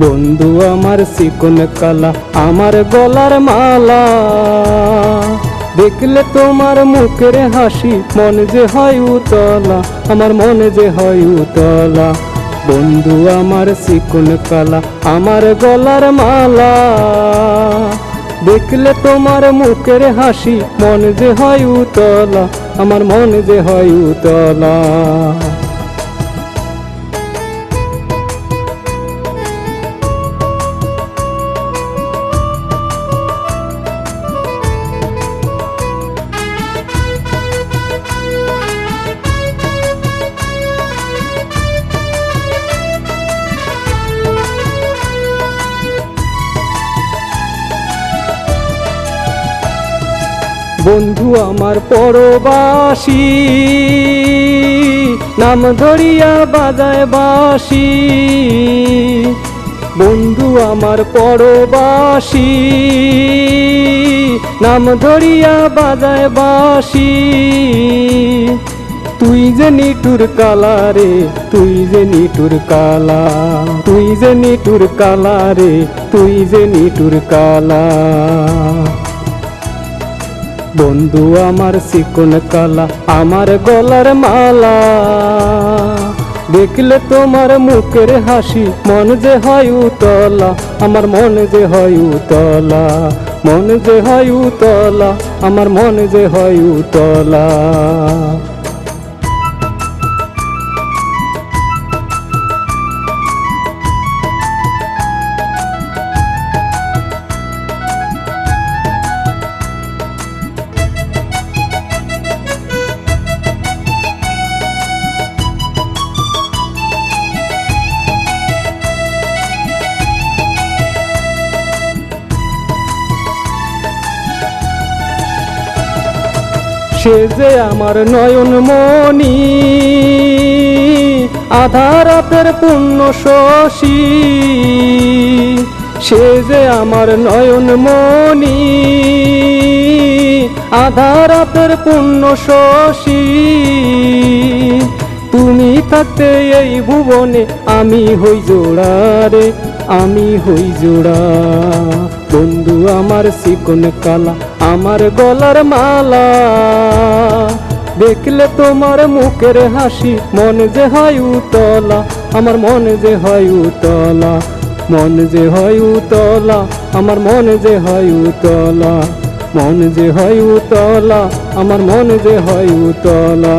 বন্ধু আমার চিকন কালা, আমার গলার মালা। দেখলে তোমার মুখের হাসি, মন যে হয় উতলা, আমার মনে যে হয় উতলা। বন্ধু আমার চিকন কালা, আমার গলার মালা। দেখলে তোমার মুখের হাসি, মন যে হয় উতলা, আমার মন যে হয় উতলা। বন্ধু আমার পরবাসী, নাম ধরিয়া বাজায় বাসি। বন্ধু আমার পরবাসী, নাম ধরিয়া বাজায় বাসি। তুই যে নিটুর কালা রে, তুই যে নিটুর কালা, তুই যে নিটুর কালা রে, তুই যে নিটুর কালা। বন্ধু আমার চিকন কালা, আমার গলার মালা। দেখলে তোমার মুখের হাসি, মন যে হয় উতলা, আমার মন যে হয় উতলা, মন যে হয় উতলা, আমার মন যে হয় উতলা। সে যে আমার নয়ন মনি আধা রাতের পুণ্য শশী। সে যে আমার নয়ন মনি আধা রাতের পুণ্য শশী। তুমি থাকতে এই ভুবনে, আমি হই জোড়া রে, আমি হই জোড়া। বন্ধু আমার চিকন কালা আমার গলার মালা। দেখলে তোমার মুখের হাসি, মন যে হয় উতলা। আমার মন যে হয় উতলা, মন যে হয় উতলা। আমার মন যে হয় উতলা, মন যে হয় উতলা। আমার মন যে হয় উতলা।